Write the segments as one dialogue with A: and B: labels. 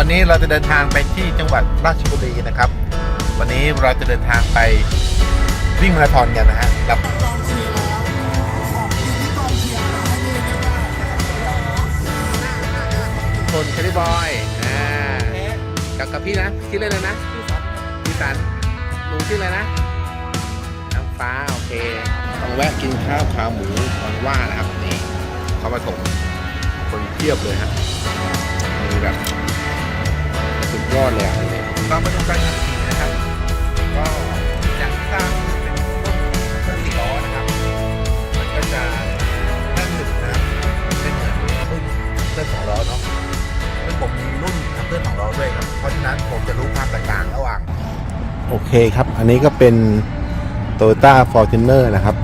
A: วันนี้เราจะเดินทางไปที่จังหวัดราชบุรีนะครับ วันนี้เราจะเดินทางไปวิ่งมาราธอนกันนะฮะกับคนแคลิบอยอ่ากับกับพี่นะชื่ออะไรนะพี่สันหนูชื่ออะไรนะน้ำฟ้าโอเคต้องแวะกินข้าวขาหมูตอนว่านะครับนี่เขามาถมคนเทียบเลยฮะมีแบบ สุดยอดเลยอะนี่เรามาดูการขับขี่นะครับ ก็จะสร้างเป็นรุ่นเครื่องสี่ล้อนะครับ มันก็จะนั่งหนึบนะครับเป็นเหมือนรุ่นเครื่องสองล้อเนาะซึ่งผมมีรุ่นทำเครื่องสองล้อด้วยครับ เพราะฉะนั้นผมจะรู้ความแตกต่างระหว่าง โอเคครับ อันนี้ก็เป็น Toyota Fortuner นะครับ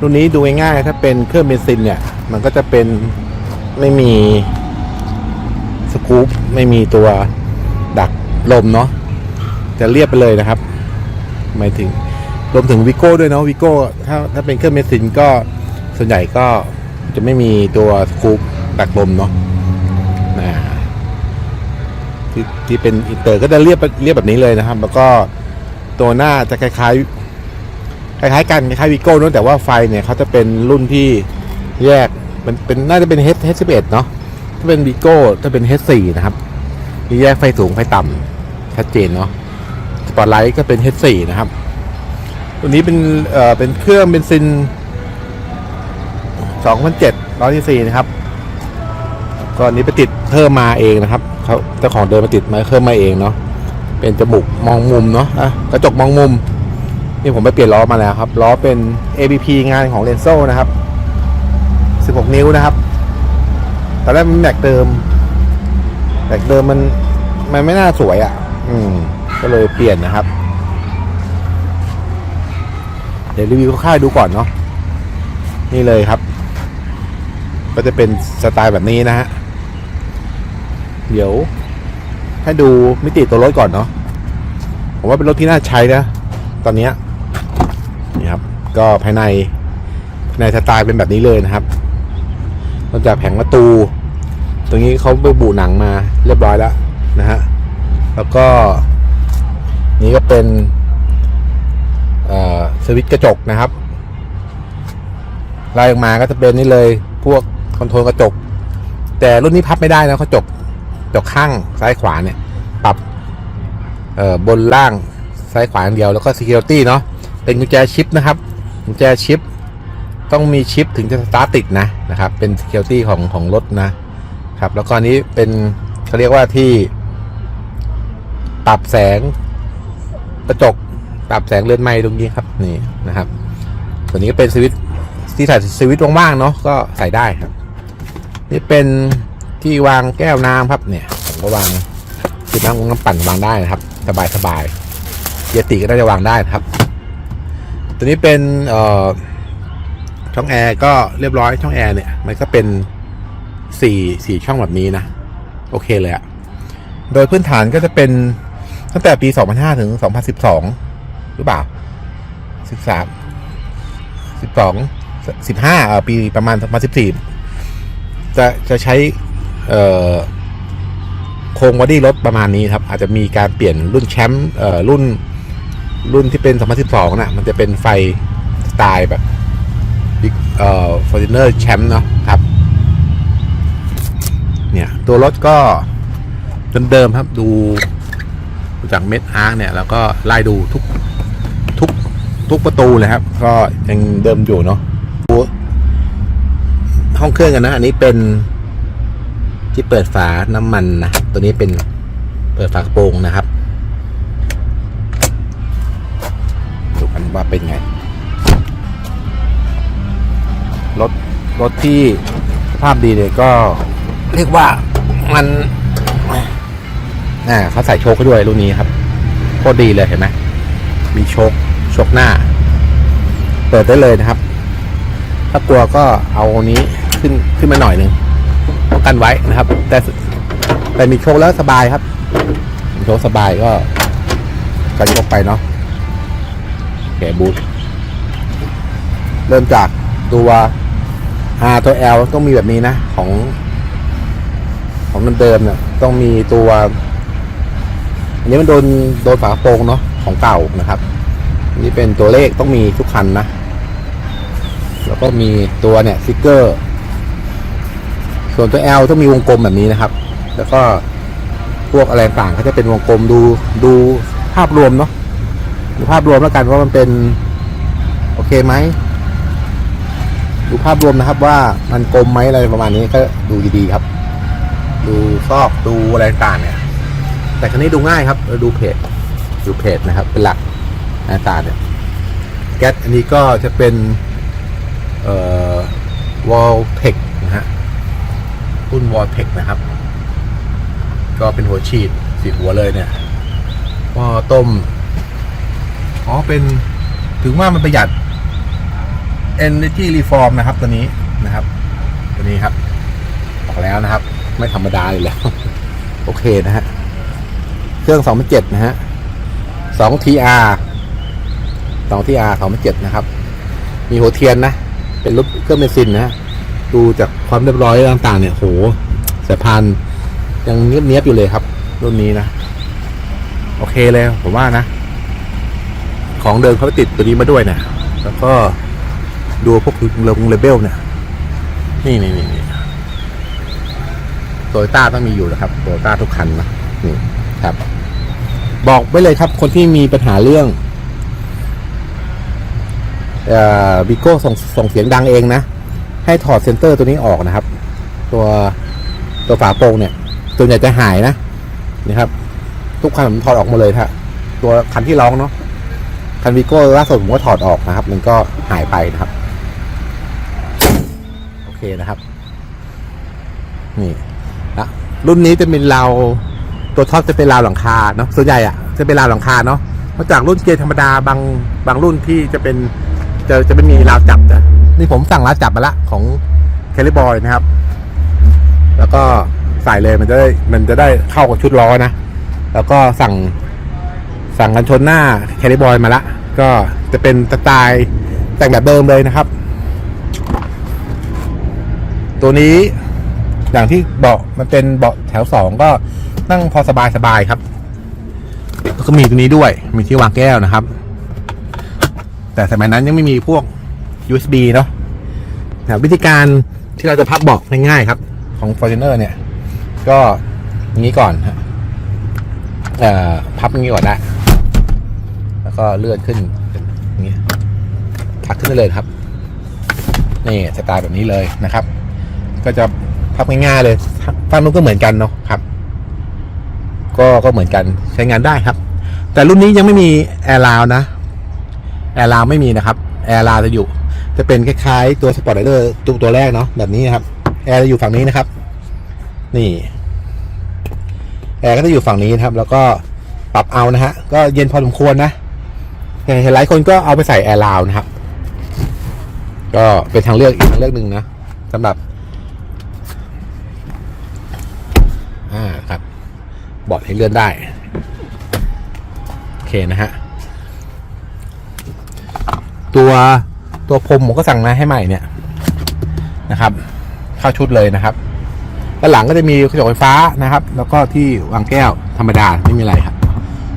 A: รุ่นนี้ดูง่ายๆ ถ้าเป็นเครื่องเบนซินเนี่ย มันก็จะเป็นไม่มีสกู๊ปไม่มีตัวดัก ลมเนาะจะเรียบไปเลยนะครับ หมายถึงรวมถึงวิโก้ด้วยเนาะวิโก้ถ้าถ้าเป็นเครื่องเมสินก็ส่วนใหญ่ก็จะไม่มีตัวสกูปดักลมเนาะนะที่ที่เป็นอินเตอร์ก็จะเรียบเรียบแบบนี้เลยนะครับ แล้วก็ตัวหน้าจะคล้ายๆ คล้ายๆ กันคล้ายๆวิโก้เนอะแต่ว่าไฟเนี่ยเขาจะเป็นรุ่นที่แยกมันเป็นน่าจะเป็น H H11 เนาะถ้าเป็นวีโก้ถ้าเป็น H4 นะครับมีแยกไฟสูงไฟต่ำ ชัดเจนเนาะสปอตไลท์ก็เป็น H4 นะครับ ตัวนี้เป็นเอ่อเป็นเครื่องเบนซิน2007 104นะครับก็อันนี้ไปติดเพิ่มมาเองนะครับเขาเจ้าของเดินมาติดมาเพิ่มมาเองเนาะเป็นจมูกมองมุมเนาะะกระจกมองมุมนี่ผมไปเปลี่ยนล้อมาแล้วครับล้อเป็น ABP งานของ r e n z o นะครับ 16 นิ้วนะครับตอนแรกมันแม็กเดิมแม็กเดิมมันมันไม่น่าสวยอะ่ะ อืมก็เลยเปลี่ยนนะครับ เดี๋ยวรีวิวค่ายๆดูก่อนเนาะนี่เลยครับ ก็จะเป็นสไตล์แบบนี้นะฮะเดี๋ยวให้ดูมิติตัวรถก่อนเนาะผมว่าเป็นรถที่น่าใช้นะตอนนี้นี่ครับ ก็ภายในภายในสไตล์เป็นแบบนี้เลยนะครับนอกจากแผงประตู ตรงนี้เขาไปบูหนังมาเรียบร้อยแล้วนะฮะ แล้วก็นี่ก็เป็นสวิตช์กระจกนะครับไล่ออกมาก็จะเป็นนี่เลยพวกคอนโทรลกระจก แต่รุ่นนี้พับไม่ได้นะกระจกกระจกข้างซ้ายขวาเนี่ย ปรับบนล่างซ้ายขวาอย่างเดียวแล้วก็ security เนาะเป็นกุญแจชิปนะครับกุญแจชิป ต้องมีชิปถึงจะสตาร์ทติดนะนะครับ เป็น security ของของรถนะครับ แล้วก็อนนี้เป็นเขาเรียกว่าที่ ปรับแสงกระจก ปรับแสงเลื่อนไม้ตรงนี้ครับ นี่นะครับส่วนี้ก็เป็นสวิตที่ใส่สวิตว่างๆเนาะก็ใส่ได้ครับ นี่เป็นที่วางแก้วน้ำครับ เนี่ยผมก็วางที่น้ำน้ำปั่นวางได้นะครับ สบายสบายเยติก็น่าจะวางได้นะครับ ตัวนี้เป็นเอ่อช่องแอร์ก็เรียบร้อยช่องแอร์เนี่ยมันก็เป็นสี่สี่ช่องแบบนี้นะ โอเคเลยอะโดยพื้นฐานก็จะเป็น ตั้งแต่ปี 2005 ถึง 2012 หรือเปล่า 13 12 15เอ่อปีประมาณ 2014 จะจะใช้เอ่อโครงบอดี้รถประมาณนี้ครับ อาจจะมีการเปลี่ยนรุ่นแชมป์เอ่อรุ่นรุ่นที่เป็น 2012นะ่ะ มันจะเป็นไฟสไตล์แบบบิ๊กเอ่อฟอร์จูเนอร์แชมป์เนาะครับ เนี่ย ตัวรถก็เดิมๆครับดู จากเม็ดอาร์คเนี่ยแล้วก็ไล่ดูทุกทุกทุกประตูเลยครับ ก็ยังเดิมอยู่เนาะห้องเครื่องกันนะ อันนี้เป็นที่เปิดฝาน้ำมันนะตัวนี้เป็นเปิดฝากระโปรงนะครับดูกันว่าเป็นไงรถรถที่สภาพดีเนี่ยก็ เรียกว่ามัน อ่าเขาใส่โชคให้ด้วยรุ่นนี้ครับโคตรดีเลยเห็นไหมมีโชคโชคหน้า เปิดได้เลยนะครับ ถ้ากลัวก็เอาอันนี้ขึ้นขึ้นมาหน่อยหนึ่งป้องกันไว้นะครับ แต่แต่มีโชคแล้วสบายครับมีโชคสบายก็ก็ยกไปเนาะแกบูทเริ่มจากตัว R ตัว L ต้องมีแบบนี้นะ ของ ของเดิมๆเนี่ยต้องมีตัว อันนี้มันโดนโดนฝากระโปรงเนาะของเก่านะครับนี่เป็นตัวเลขต้องมีทุกคันนะ แล้วก็มีตัวเนี่ยฟิกเกอร์ ส่วนตัว L ต้องมีวงกลมแบบนี้นะครับ แล้วก็พวกอะไรต่างก็จะเป็นวงกลมดูดูภาพรวมเนาะดูภาพรวมแล้วกันว่ามันเป็น โอเคไหมดูภาพรวมนะครับว่ามันกลมไหมอะไรประมาณนี้ก็ดูดีๆครับ ดูซอกดูอะไรต่างเนี่ย แต่คันนี้ดูง่ายครับเราดูเพจดูเพจนะครับ เป็นหลักหน้าตาเนี่ยแก๊สอันนี้ก็จะเป็นเอ่อวอลเทคนะฮะรุ่นวอลเทคนะครับ ก็เป็นหัวฉีดสีหัวเลยเนี่ยหม้อต้ม อ๋อ เป็นถึงว่ามันประหยัด Energy Reform นะครับ ตัวนี้นะครับ ตัวนี้ครับบอกแล้วนะครับ ไม่ธรรมดาเลยแล้ว โอเคนะฮะ เครื่อง 2007 นะฮะ 2 TR 2 TR 2007 นะครับ มีหัวเทียนนะ เป็นรถเครื่องเบนซินนะ ดูจากความเรียบร้อยต่างๆ เนี่ยโหสายพานยังเนียบๆอยู่เลยครับ รุ่นนี้นะ โอเคเลยผมว่านะ ของเดิมเขาติดตัวนี้มาด้วยนะ แล้วก็ดูพวกเลเลเบลเนี่ยนี่นี่นี่นี่โตโยต้าต้องมีอยู่นะครับโตโยต้าทุกคันนะนี่ครับ บอกไว้เลยครับ คนที่มีปัญหาเรื่องบิโก้ส่งส่งเสียงดังเองนะ ให้ถอดเซนเตอร์ตัวนี้ออกนะครับ ตัวตัวฝาโปร่งเนี่ย ตัวใหญ่จะหายนะนะครับ ทุกคันผมถอดออกมาเลยครับตัวคันที่ร้องเนาะคันวิโก้ล่าสุดผมก็ถอดออกนะครับ มันก็หายไปนะครับ โอเคนะครับ นี่นะรุ่นนี้จะเป็นเรา ตัวท็อปจะเป็นราวหลังคาเนาะส่วนใหญ่อะจะเป็นราวหลังคาเนาะนอกจากรุ่นเกียร์ธรรมดาบางบางรุ่นที่จะเป็นจะจะไม่มีราวจับนะนี่ผมสั่งราวจับมาละของแคลิบอยนะครับ แล้วก็ใส่เลยมันจะได้มันจะได้เข้ากับชุดล้อนะแล้วก็สั่งสั่งกันชนหน้าแคลิบอยมาละก็จะเป็นสไตล์แต่งแบบเดิมเลยนะครับ ตัวนี้อย่างที่เบาะมันเป็นเบาะแถวสองก็ นั่งพอสบายสบายครับแล้วก็มีตัวนี้ด้วยมีที่วางแก้วนะครับ แต่สมัยนั้นยังไม่มีพวก USB เนาะนะวิธีการที่เราจะพับเบาะง่ายๆครับ ของ Fortuner เนี่ย ก็อย่างนี้ก่อนฮะพับอย่างนี้ก่อนได้แล้วก็เลื่อนขึ้นนอย่างนี้พักขึ้นได้เลยครับนี่สไตล์แบบนี้เลยนะครับ ก็จะพับง่ายๆเลยฝั่งนู้นก็เหมือนกันเนาะครับ ก็ก็เหมือนกันใช้งานได้ครับ แต่รุ่นนี้ยังไม่มีแอร์ราวนะแอร์ราวไม่มีนะครับแอร์ราวจะอยู่ จะเป็นคล้ายๆตัวสปอร์ตไรเดอร์ตัวตัวแรกเนาะแบบนี้นะครับแอร์จะอยู่ฝั่งนี้นะครับ นี่แอร์ก็จะอยู่ฝั่งนี้นะครับ แล้วก็ปรับเอานะฮะก็เย็นพอสมควรนะเห็นหลายคนก็เอาไปใส่แอร์ราวนะครับ ก็เป็นทางเลือกอีกทางเลือกหนึ่งนะสำหรับ อ่าครับ บอร์ดให้เลื่อนได้ โอเคนะฮะ ตัวตัวพรมผมก็สั่งมาให้ใหม่เนี่ยนะครับ เข้าชุดเลยนะครับด้านหลังก็จะมีกระจกไฟฟ้านะครับ แล้วก็ที่วางแก้วธรรมดาไม่มีอะไรครับ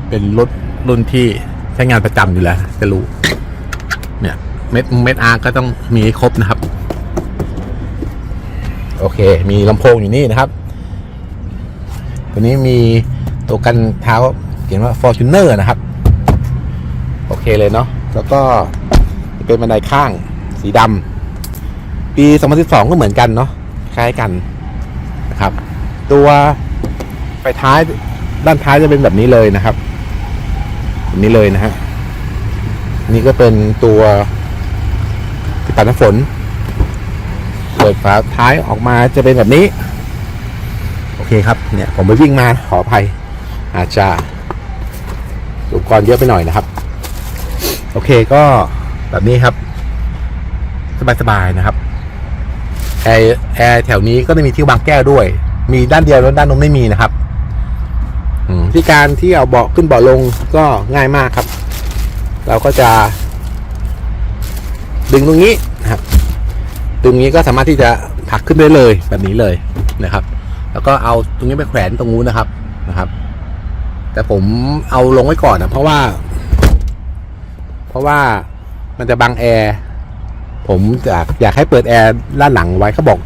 A: เป็นรถรุ่นที่ใช้งานประจำอยู่แล้ว จะรู้ เนี่ยเม็ดเม็ดอาร์ก็ต้องมีครบนะครับ โอเค มีลำโพงอยู่นี่นะครับ ตัวนี้มีตัวกันเท้าเขียนว่า Fortuner นะครับ โอเคเลยเนาะแล้วก็เป็นบันไดข้างสีดำปี 2012 ก็เหมือนกันเนาะคล้ายกันนะครับ ตัวไฟท้ายด้านท้ายจะเป็นแบบนี้เลยนะครับแบบนี้เลยนะฮะนี่ก็เป็นตัวปัดน้ำฝนเปิดฝาท้ายออกมาจะเป็นแบบนี้ เคครับเนี่ยผมไปวิ่งมาขออภัย อาจจะอุปกรณ์เยอะไปหน่อยนะครับ โอเคก็แบบนี้ครับ สบายๆนะครับแอร์แอร์แถวนี้ก็จะมีที่วางแก้วด้วย มีด้านเดียวแล้วด้านนู้นไม่มีนะครับที่การที่เอาเบาะขึ้นเบาะลงก็ง่ายมากครับ เราก็จะ ดึงตรงนี้นะครับดึงนี้ก็สามารถที่จะผลักขึ้นได้เลยแบบนี้เลยนะครับ แล้วก็เอาตรงนี้ไปแขวนตรงนู้นนะครับนะครับ แต่ผมเอาลงไว้ก่อนนะเพราะว่า เพราะว่ามันจะบังแอร์ผมอยากอยากให้เปิดแอร์ด้านหลังไว้เขาบอก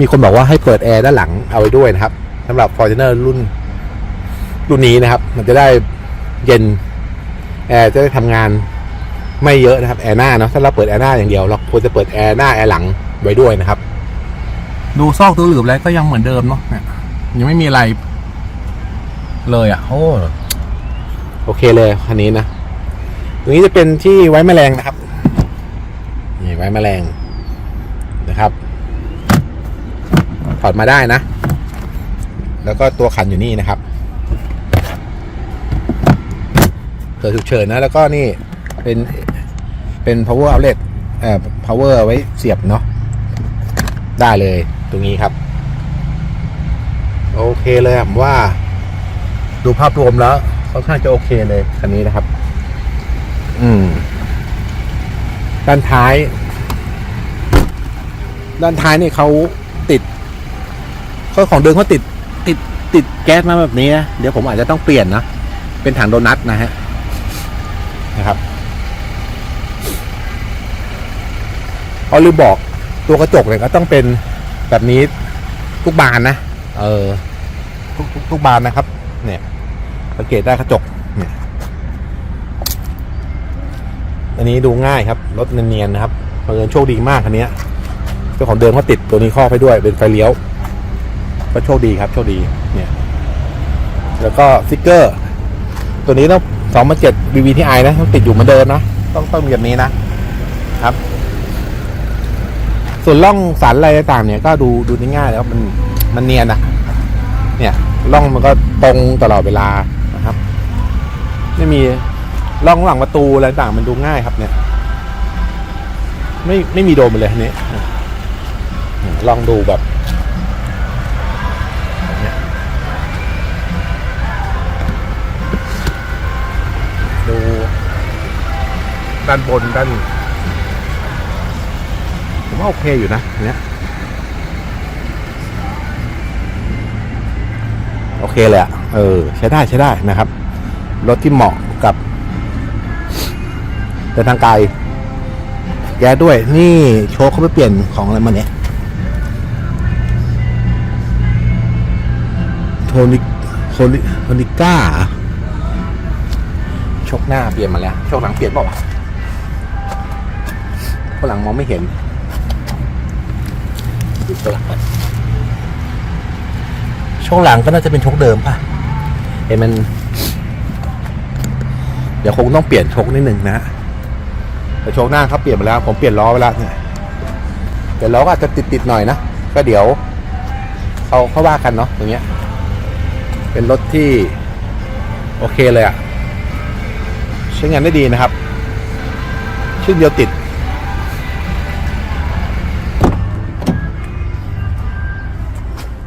A: มีคนบอกว่าให้เปิดแอร์ด้านหลังเอาไว้ด้วยนะครับสำหรับ f o r t u n e r รุ่น รุ่นนี้นะครับ มันจะได้เย็นแอร์จะได้ทำงานไม่เยอะนะครับแอร์หน้าเนาะถ้าเราเปิดแอร์หน้าอย่างเดียวเราควรจะเปิดแอร์หน้าแอร์หลังไว้ด้วยนะครับ ดูซอกตัวหลืบแล้วก็ยังเหมือนเดิมเนาะยังไม่มีอะไร เลยอะ โอ้โอเคเลยคันนี้นะตรงนี้จะเป็นที่ไว้แมลงนะครับนี่ไว้แมลงนะครับถอดมาได้นะ แล้วก็ตัวขันอยู่นี่นะครับเกิดฉุกเฉินนะ แล้วก็นี่เป็นเป็น power outlet เอ่อ power ไว้เสียบเนาะได้เลย รงนี้ครับ โอเคเลยอะผมว่า ดูภาพรวมแล้วค่อนข้างจะโอเคเลยคันนี้นะครับ อืม ด้านท้าย ด้านท้ายนี่เขาติดเขาของเดิมเขาติด ติด ติดแก๊สมาแบบนี้นะเดี๋ยวผมอาจจะต้องเปลี่ยนนะเป็นถังโดนัทนะฮะนะครับเอาลืมบอกตัวกระจกเนี่ยก็ต้องเป็น แบบนี้ทุกบานนะ เออ ทุกทุกบานนะครับ เนี่ยสังเกตได้กระจก เนี่ย อันนี้ดูง่ายครับ รถเนียนๆนะครับบังเอิญโชคดีมากคันนี้ยเจ้าของเดิมเขาติดตัวนี้ครอไปด้วย เป็นไฟเลี้ยว ก็โชคดีครับ โชคดี เนี่ย แล้วก็สติกเกอร์ ตัวนี้ต้องสองมาเจ็ด BVTI นะต้องติดอยู่เหมือนเดิมนะ ต้องต้องมีแบบนี้นะครับ ส่วนร่องสันอะไรต่างเนี่ยก็ดูดูง่ายแล้วมันมันเนียนอะเนี่ยร่องมันก็ตรงตลอดเวลานะครับไม่มีร่องหลังประตูอะไรต่างมันดูง่ายครับเนี่ย ไม่ไม่มีโดมเลยอันนี้ลองดูแบบดูด้านบนด้าน โอเคอยู่นะเนี้ยโอเคเลยอะเออ ใช้ได้ใช้ได้นะครับ รถที่เหมาะกับเดินทางไกลแย่ด้วย นี่โชว์เขาไปเปลี่ยนของอะไรมาเนี่ยโทนิโทนิโทนิก้าโชคหน้าเปลี่ยนมาแล้วโชคหลังเปลี่ยนเปล่าวะโชคหลังมองไม่เห็น ช่วงหลังก็น่าจะเป็นชกเดิมป่ะเห็นมัน เดี๋ยวคงต้องเปลี่ยนชกนิดหนึ่งนะแต่ชกหน้าเขาเปลี่ยนไปแล้วผมเปลี่ยนล้อไปแล้วเนี่ยเปลี่ยนล้อก็อาจจะติดๆหน่อยนะก็เดี๋ยวเขาเขาว่ากันเนาะอย่างเงี้ย เป็นรถที่โอเคเลยอะใช้งานได้ดีนะครับ ชิ้นเดียวติด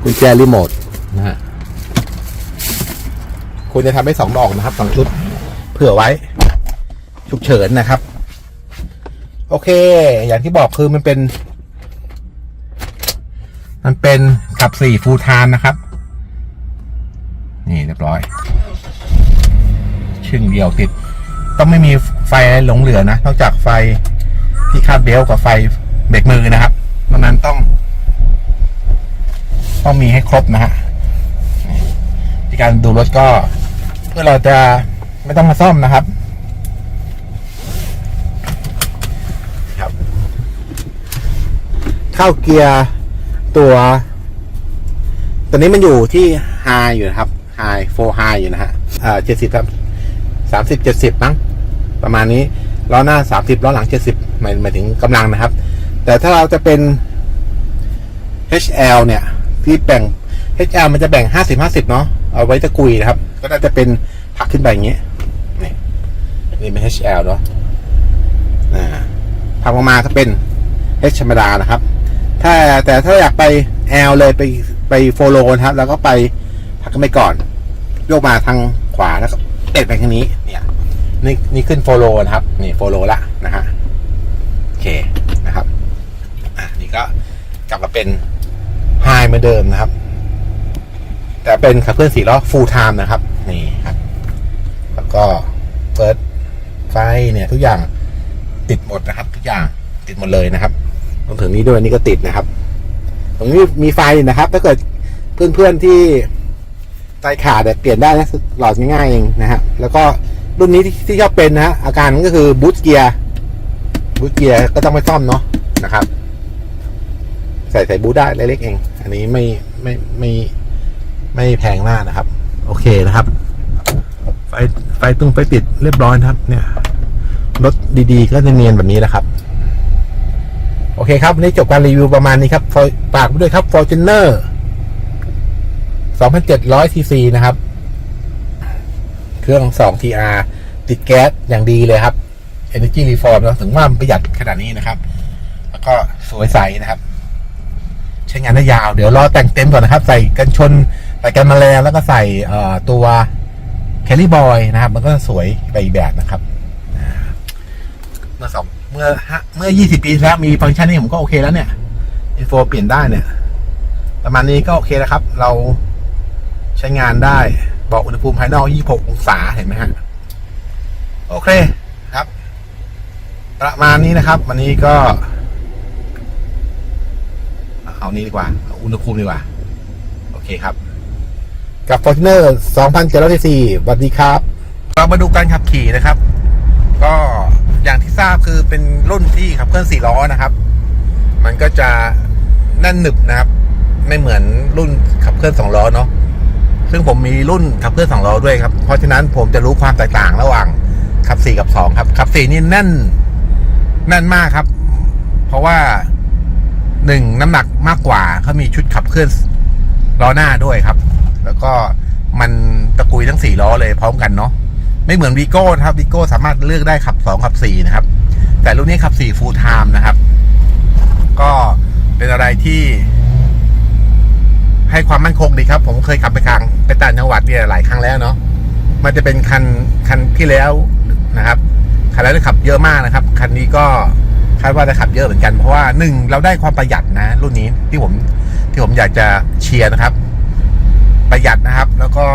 A: กุญแจรีโมทนะฮะควรจะทำให้สองดอกนะครับสองชุด เผื่อไว้ ฉุกเฉินนะครับ โอเค อย่างที่บอกคือมันเป็น มันเป็นขับสี่ฟูลไทม์นะครับ นี่เรียบร้อยชึ่งเดียวติด ต้องไม่มีไฟหลงเหลือนะ นอกจากไฟที่คาดเบลกับไฟเบรกมือนะครับดังนั้นต้อง ต้องมีให้ครบนะฮะในการดูรถก็ เพื่อเราจะไม่ต้องมาซ่อมนะครับครับเข้าเกียร์ตัวตอนนี้มันอยู่ที่ high อยู่นะครับ high 4 high อยู่นะฮะเจ็ดสิบครับสามสิบเจ็ดสิบมั้งประมาณนี้ล้อหน้าสามสิบล้อหลังเจ็ดสิบหมายหมายถึงกำลังนะครับ แต่ถ้าเราจะเป็น HL เนี่ย ที่แบ่ง HL มันจะแบ่งห้าสิบห้าสิบเนาะเอาไว้ตะกุยนะครับ ก็น่าจะเป็นผักขึ้นไปอย่างนี้นี่นี่เป็น HL เนาะอ่าผักลงมาก็เป็น H ธรรมดานะครับ ถ้าแต่ถ้าอยากไป L เลยไปไปโฟโลนะครับ แล้วก็ไปผักกันไปก่อนโยกมาทางขวาแล้วก็เอ็ดไปทางนี้ เนี่ยนี่นี่ขึ้นโฟโลนะครับ นี่โฟโลละนะฮะโอเคนะครับ อะนี่ก็กลับมาเป็น ไฮเหมือนเดิมนะครับ แต่เป็นขับเคลื่อนสี่ล้อ full time นะครับ นี่ครับ แล้วก็เปิดไฟเนี่ย ทุกอย่างติดหมดนะครับ ทุกอย่างติดหมดเลยนะครับรวมถึงนี้ด้วยนี่ก็ติดนะครับ ตรงนี้มีไฟนะครับ ถ้าเกิดเพื่อนๆที่ใจขาดเนี่ยเปลี่ยนได้นะหลอดง่ายๆเองนะฮะแล้วก็รุ่นนี้ที่ชอบเป็นนะฮะอาการก็คือบูทเกียร์บูทเกียร์ก็ต้องไปซ่อมเนาะนะครับ ใส่ใส่บูทได้เล็กๆเอง อันนี้ไม่ไม่ไม่ไม่แพงมากนะครับ โอเคนะครับ ไฟไฟตุ้งไฟติดเรียบร้อยนะครับ เนี่ยรถดีๆ ก็จะเนียนแบบนี้แหละครับ โอเคครับวันนี้จบการรีวิวประมาณนี้ครับฝากด้วยครับ Fortuner 2,700 cc นะครับ เครื่อง 2 TR ติดแก๊สอย่างดีเลยครับ Energy Reform แล้วถึงว่ามันประหยัดขนาดนี้นะครับ แล้วก็สวยใสนะครับ ใช้งานได้ยาว เดี๋ยวรอแต่งเต็มก่อนนะครับ ใส่กันชนใส่กันแมลงแล้วก็ใส่ตัวแคลรี่บอยนะครับ มันก็สวยไปอีกแบบนะครับอ่าเมื่อสองเมื่อเมื่อ20ปีแล้วมีฟังก์ชันนี้ผมก็โอเคแล้วเนี่ยอินโฟเปลี่ยนได้เนี่ย ประมาณนี้ก็โอเคแล้วครับ เราใช้งานได้บอกอุณหภูมิภายนอก 26 องศาเห็นไหมฮะ โอเคครับ ประมาณนี้นะครับ วันนี้ก็ เอานี้ดีกว่าเอาอุณหภูมิดีกว่า โอเคครับ กับ Fortuner 2,700 cc สวัสดีครับ เรามาดูการขับขี่นะครับ ก็อย่างที่ทราบคือเป็นรุ่นที่ขับเคลื่อน4ล้อนะครับ มันก็จะแน่นหนึบนะครับ ไม่เหมือนรุ่นขับเคลื่อน2ล้อเนาะซึ่งผมมีรุ่นขับเคลื่อน2ล้อด้วยครับ เพราะฉะนั้นผมจะรู้ความแตกต่างระหว่างขับ4กับ2ครับขับ4นี่แน่นแน่นมากครับ เพราะว่า หนึ่งน้ำหนักมากกว่าเขามีชุดขับเคลื่อนล้อหน้าด้วยครับ แล้วก็มันตะกุยทั้งสี่ล้อเลยพร้อมกันเนาะไม่เหมือนวีโก้นะครับวีโก้สามารถเลือกได้ขับสองขับสี่นะครับ แต่รุ่นนี้ขับสี่ฟูลไทม์นะครับ ก็เป็นอะไรที่ให้ความมั่นคงดีครับ ผมเคยขับไปกลางไปต่างจังหวัดเนี่ยหลายครั้งแล้วเนาะมันจะเป็นคันคันที่แล้วนะครับคันแล้วขับเยอะมากนะครับ คันนี้ก็ คาดว่าจะขับเยอะเหมือนกันเพราะว่าหนึ่งเราได้ความประหยัดนะ รุ่นนี้ที่ผมที่ผมอยากจะเชียร์นะครับ ประหยัดนะครับ แล้วก็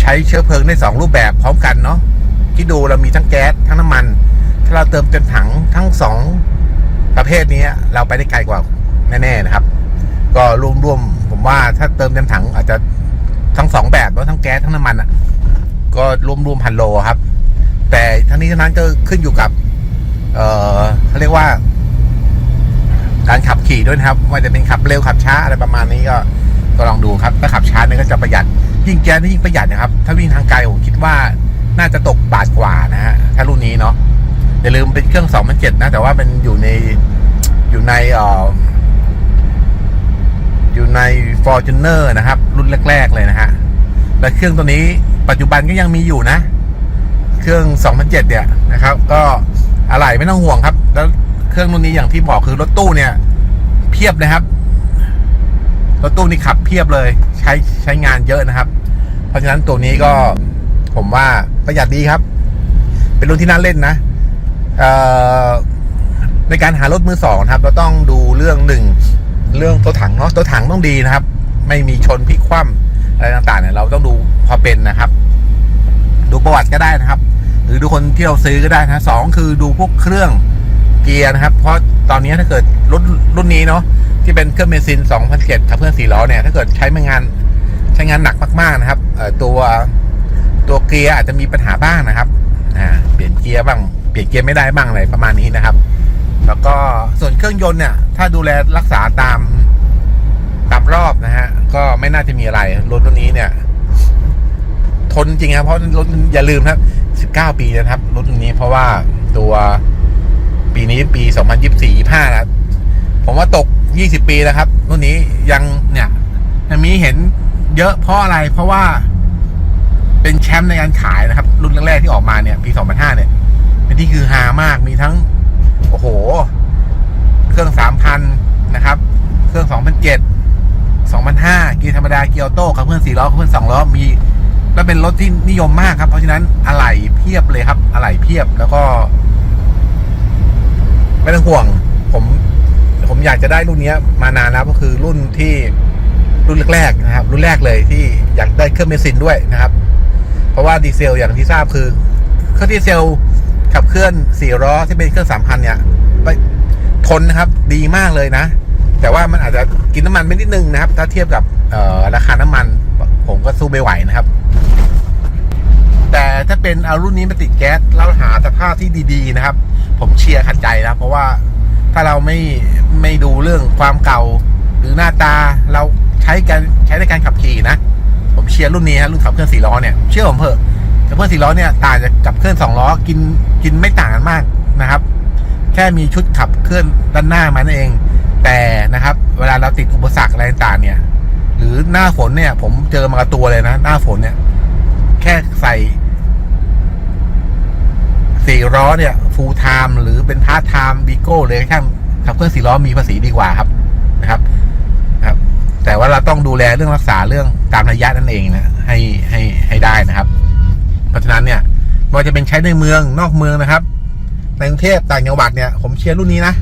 A: ใช้เชื้อเพลิงได้สองรูปแบบพร้อมกันเนาะที่ดูเรามีทั้งแก๊สทั้งน้ำมัน ถ้าเราเติมเต็มถังทั้งสองประเภทนี้เราไปได้ไกลกว่าแน่ๆนะครับ ก็รวมๆผมว่าถ้าเติมเต็มถังอาจจะทั้งสองแบบแล้วทั้งแก๊สทั้งน้ำมันอะ ก็รวมๆพันโลครับ แต่ทั้งนี้ทั้งนั้นก็ขึ้นอยู่กับ เออเขาเรียกว่า การขับขี่ด้วยนะครับ ว่าจะเป็นขับเร็วขับช้าอะไรประมาณนี้ก็ก็ลองดูครับถ้าขับช้าเนี่ยก็จะประหยัด ยิ่งแก๊สนี่ยิ่งประหยัดนะครับ ถ้าวิ่งทางไกลผมคิดว่าน่าจะตกบาทกว่านะฮะถ้ารุ่นนี้เนาะอย่าลืมเป็นเครื่อง2007นะ แต่ว่ามันอยู่ในอยู่ในเอ่ออยู่ใน Fortuner นะครับ รุ่นแรก ๆ เลยนะฮะ และเครื่องตัวนี้ปัจจุบันก็ยังมีอยู่นะ เครื่อง 2007 เนี่ยนะครับ ก็ อะไหล่ไม่ต้องห่วงครับ แล้วเครื่องรุ่นนี้อย่างที่บอกคือรถตู้เนี่ย เพียบนะครับ รถตู้นี่ขับเพียบเลย ใช้ใช้งานเยอะนะครับ เพราะฉะนั้นตัวนี้ก็ผมว่าประหยัดดีครับ เป็นรุ่นที่น่าเล่นนะในการหารถมือสองครับ เราต้องดูเรื่องหนึ่งเรื่องตัวถังเนาะตัวถังต้องดีนะครับ ไม่มีชนพลิกคว่ำอะไรต่างๆเนี่ยเราต้องดูพอเป็นนะครับ ดูประวัติก็ได้นะครับ รือดูคนที่เราซื้อก็ได้นะสองคือดูพวกเครื่องเกียร์นะครับ เพราะตอนนี้ถ้าเกิดรถรุ่นนี้เนาะที่เป็นเครื่องเบนซิน2007ขับเคลื่อนสี่ล้อเนี่ยถ้าเกิดใช้งานใช้งานหนักมากๆนะครับตัวตัวเกียร์อาจจะมีปัญหาบ้างนะครับเปลี่ยนเกียร์บ้างเปลี่ยนเกียร์ไม่ได้บ้างอะไรประมาณนี้นะครับ แล้วก็ส่วนเครื่องยนต์เนี่ยถ้าดูแลรักษาตามตามรอบนะฮะก็ไม่น่าจะมีอะไรรถรุ่นนี้เนี่ย ทนจริงครับเพราะรถอย่าลืมครับ 19 ปีนะครับรุ่นนี้เพราะว่าตัวปีนี้ปี 2024 25นะผมว่าตก 20 ปีแล้วครับรุ่นนี้ยังเนี่ยยังมีเห็นเยอะเพราะอะไรเพราะว่าเป็นแชมป์ในการขายนะครับ รุ่นแรกๆที่ออกมาเนี่ย ปี 2005 เนี่ย เป็นที่คือฮามากมีทั้ง โอ้โห เครื่องสามพันนะครับ เครื่องสองพันเจ็ดสองพันห้าเกียร์ธรรมดา เกียร์ออโต้ขับเคลื่อนสี่ล้อขับเคลื่อนสองล้อมี แล้วเป็นรถที่นิยมมากครับ เพราะฉะนั้นอะไหล่เพียบเลยครับ อะไหล่เพียบแล้วก็ ไม่ต้องห่วง ผม ผมอยากจะได้รุ่นนี้มานานแล้วก็คือรุ่นที่รุ่นแรกๆนะครับ รุ่นแรกเลยที่อยากได้เครื่องเบนซินด้วยนะครับ เพราะว่าดีเซลอย่างที่ทราบคือเครื่องดีเซลขับเคลื่อนสี่ล้อที่เป็นเครื่องสามพันเนี่ยไปทนนะครับ ดีมากเลยนะ แต่ว่ามันอาจจะกินน้ำมันไม่นิดนึงนะครับ ถ้าเทียบกับราคาน้ำมัน ผมก็สู้ไม่ไหวนะครับ แต่ถ้าเป็นเอารุ่นนี้มาติดแก๊สแล้วหาสภาพที่ดีๆนะครับ ผมเชียร์ขัดใจนะเพราะว่าถ้าเราไม่ไม่ดูเรื่องความเก่าหรือหน้าตาเราใช้การใช้ในการขับขี่นะ ผมเชียร์รุ่นนี้ฮะรุ่นขับเคลื่อนสี่ล้อเนี่ยเชื่อผมเถอะขับเคลื่อนสี่ล้อเนี่ยต่างจากกับเคลื่อนสองล้อกินกินไม่ต่างกันมากนะครับ แค่มีชุดขับเคลื่อนด้านหน้ามันเอง แต่นะครับ เวลาเราติดอุปสรรคอะไรต่างเนี่ย หรือหน้าฝนเนี่ย ผมเจอมากับตัวเลยนะ หน้าฝนเนี่ย แค่ใส่สี่ล้อเนี่ยฟูลไทม์หรือเป็นพาร์ทไทม์บีโก้เลยข้างขับเคลื่อนสี่ล้อมีภาษีดีกว่าครับนะครับนะครับ แต่ว่าเราต้องดูแลเรื่องรักษาเรื่องตามระยะนั่นเองนะให้ให้ให้ได้นะครับ เพราะฉะนั้นเนี่ยไม่ว่าจะเป็นใช้ในเมืองนอกเมืองนะครับ ในกรุงเทพต่างจังหวัดเนี่ย ผมเชียร์รุ่นนี้นะ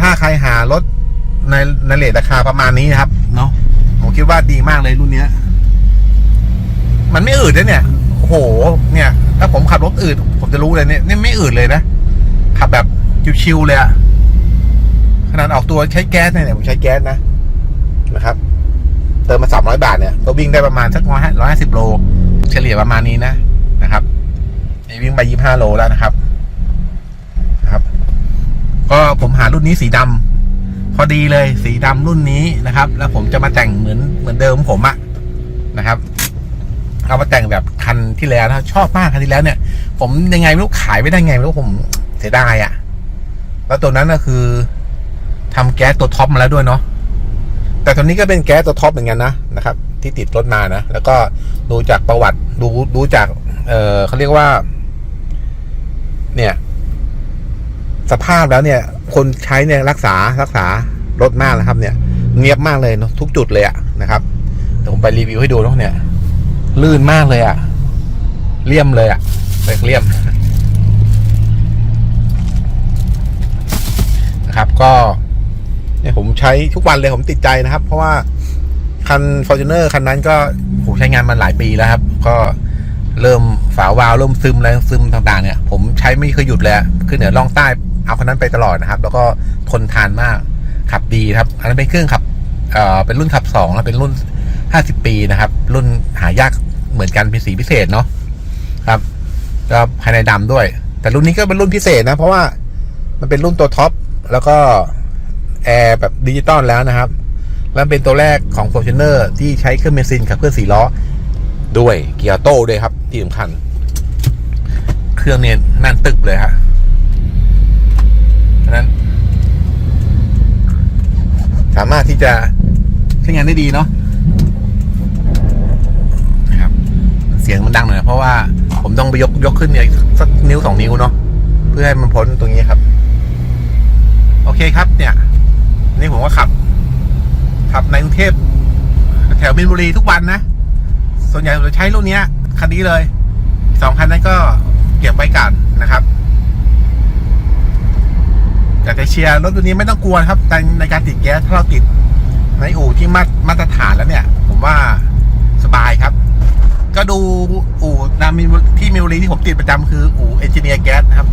A: ถ้าใครหารถในในเลทราคาประมาณนี้นะครับเนาะผมคิดว่าดีมากเลยรุ่นเนี้ย มันไม่อืดเลยเนี่ยโอ้โห เนี่ย ถ้าผมขับรถอืดผมจะรู้เลยเนี่ยนี่ไม่อืดเลยนะขับแบบชิวๆเลยอะขนาดออกตัวใช้แก๊สเนี่ยผมใช้แก๊สนะนะครับ เติมมาสามร้อยบาทเนี่ยก็วิ่งได้ประมาณสักร้อยร้อยห้าสิบโล เฉลี่ยประมาณนี้นะนะครับวิ่งไปยี่ห้าโลแล้วนะครับครับ ก็ผมหารุ่นนี้สีดำพอดีเลยสีดำรุ่นนี้นะครับ แล้วผมจะมาแต่งเหมือนเหมือนเดิมผมอะนะครับ เอามาแต่งแบบคันที่แล้วนะชอบมากคันที่แล้วเนี่ย ผมยังไงไม่รู้ขายไม่ได้ไงไม่รู้ผมเสียดายอะ่ะ แล้วตัวนั้นก็คือทำแก๊สตัวท็อปมาแล้วด้วยเนาะแต่ตัวนี้ก็เป็นแก๊สตัวท็อปเหมือนกันนะนะครับ ที่ติดรถมานะแล้วก็ดูจากประวัติดูดูจากเออเขาเรียกว่า เนี่ย สภาพแล้วเนี่ย คนใช้เนี่ยรักษารักษารถมากนะครับ เนี่ย เงียบมากเลยเนาะทุกจุดเลยอะนะครับเดี๋ยวผมไปรีวิวให้ดูเนาะเนี่ย ลื่นมากเลยอะ่ะ เลี่ยมเลยอะ่ะเรียกเลี่ยมนะครับ ก็เนี่ยผมใช้ทุกวันเลยผมติดใจนะครับ เพราะว่าคัน f o r t u n e r คันนั้นก็ผมใช้งานมาหลายปีแล้วครับ ก็เริ่มฝาวาล์วเริ่มซึมอะไรซึมต่าง ๆ เนี่ย ผมใช้ไม่เคยหยุดเลยขึ้นเหนือล่องใต้เอาคันนั้นไปตลอดนะครับ แล้วก็ทนทานมากขับดีครับ อันนั้นเป็นเครื่องขับเอ่อเป็นรุ่นขับสองแล้วเป็นรุ่น 50 ปีนะครับ รุ่นหายากเหมือนกันเป็นสีพิเศษเนาะครับก็ภายในดำด้วย แต่รุ่นนี้ก็เป็นรุ่นพิเศษนะ เพราะว่ามันเป็นรุ่นตัวท็อปแล้วก็แอร์แบบดิจิตอลแล้วนะครับ แล้วเป็นตัวแรกของ f o r t u n e r ที่ใช้เครื่องเบนซินขับเคลื่อนสี่ล้อ ด้วยเกียร์โต้ด้วยครับ ที่สำคัญ เครื่องเนี่ยนั่นตึกเลยฮะฉะนั้น สามารถที่จะใช้งานได้ดีเนาะนะครับ เสียงมันดังหน่อยนะเพราะว่าผมต้องไปยกยกขึ้นเนี่ยสักนิ้วสองนิ้วเนาะเพื่อให้มันพ้นตรงนี้ครับ โอเคครับเนี่ย นี่ผมก็ขับ ขับในกรุงเทพแถวมินบุรีทุกวันนะ ส่วนใหญ่ผมจะใช้รุ่นเนี้ยคันนี้เลยสองคันนั้นก็เก็บไว้กันนะครับอยากจะเชียร์รถตัวนี้ไม่ต้องกลัวครับในในการติดแก๊สถ้าเราติดในอู่ที่มาตรฐานแล้วเนี่ย ผมว่าสบายครับ ดูอู่นามินที่มิวรีที่ผมติดประจำคืออู่เอนจิเนียร์แก๊สนะครับ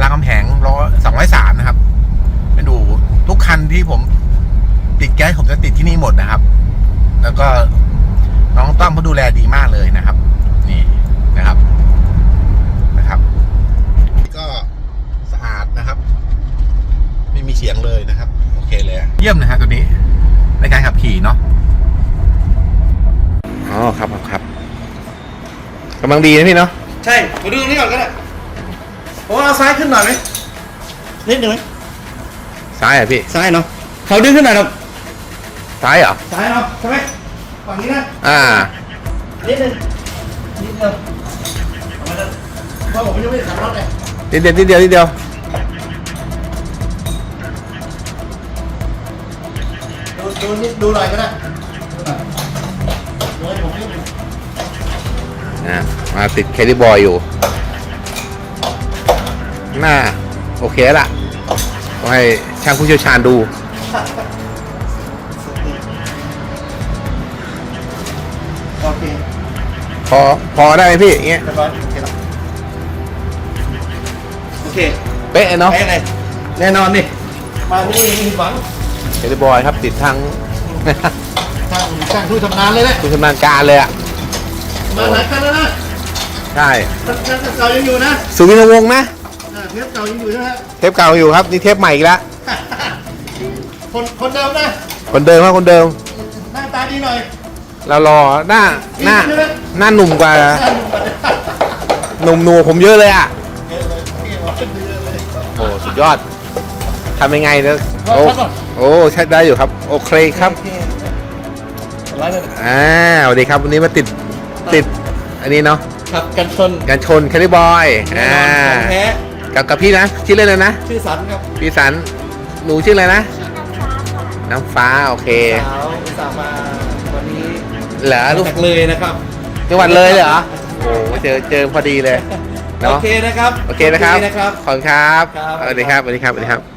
A: รามคำแหงร้อยสองร้อยสามนะครับเป็นอู่ทุกคันที่ผมติดแก๊สผมจะติดที่นี่หมดนะครับ แล้วก็น้องต้อมเขาดูแลดีมากเลยนะครับ นี่นะครับนะครับ ก็สะอาดนะครับ ไม่มีเสียงเลยนะครับ โอเคเลย เยี่ยมนะฮะตัวนี้ ในการขับขี่เนาะอ๋อครับครับครับ กำลังดีนะพี่เนาะ
B: ใช่มาดูตรงนี้ก่อนก็ได้ผมว่าเอาซ้ายขึ้นหน่อยไหมนิดหนึ่งไหม
A: ซ้ายเหรอะพี่
B: ซ้ายเนาะเขาดึงขึ้นหน่อยครับ
A: ซ้ายเหรอ
B: ซ้ายเนาะใช่ไหมฝั่งนี้นะ
A: อ่า
B: นิดหนึ่งนิดเดียวเอามาเลยเพราะผมยังไม่ได้ขับรถเลย
A: นิดเดียวนิดเดียวนิดเดียว
B: ดูดูนิดดูหน่อยก็ได้
A: อ่ามาติดแคดดี้บอยอยู่ หน้า โอเคแล้วล่ะต้องให้ช่างผู้เชี่ยวชาญดู
B: เค
A: พอพอได้ไหมพี่อย่างเงี้ย
B: เรียบร้อยโอเคแล้วโอเค
A: เป๊ะเนาะ
B: แพ้เลยแน่นอนดิมาที่นี่มีหวัง
A: เฮลิบอยครับติดทั้ง
B: ช่างช่างผู้ชำนาญเลยแหละ
A: คุณชำนาญการเลยอะ
B: มาหลายคันแล้วนะ
A: ใช่
B: คันเก่ายังอยู่นะ
A: สุวินทวงศ์นะ
B: อ่าเทปเก่ายังอยู่ใช่ไหมฮะ
A: เทปเก่าอยู่ครับนี่เทปใหม่อีกแล้ว
B: คนคนเดิมนะ
A: คนเดิมครับคนเดิม
B: หน้าตาดีหน่อย
A: เรารอหน้าหน้าหน้าหนุ่มกว่า
B: หน้าหนุ่มกว่าเดิม
A: หนุ่มหนูผมเยอะเลยอะ
B: เยอะเลยพี่บอกขึ้นเยอะเลย
A: โอ้สุดยอดทำยังไงเนี่ย
B: รอ
A: โอ้
B: ดก่อน
A: โอ้ใช้ได้อยู่ครับ โอเคครับ
B: โอเอะไรเลย
A: อ่าสวัสดีครับวันนี้มาติด ติดอันนี้เนาะ
B: ขับกันชน
A: การชนแคลิบอยอ่า
B: ของแท้
A: กับกับพี่นะชื่อเล่นเลยนะ
B: ชื่อสันครับ
A: พี่สันหนูชื่ออะไรนะน้ำฟ้าโอเค
B: สาวสาวมาวันนี้
A: เหรอลูก
B: จากเลยนะครับ
A: จังหวัดเลยเลยเหรอโอ้เจอเจอพอดีเลย
B: โอ
A: เนาะ
B: เคนะครับ
A: โอเคนะครับ
B: นะครับ
A: ขอบคุณครับ
B: ครับ
A: สวัสดีครับสวัสดีครับสวัสดีครับ
B: บาย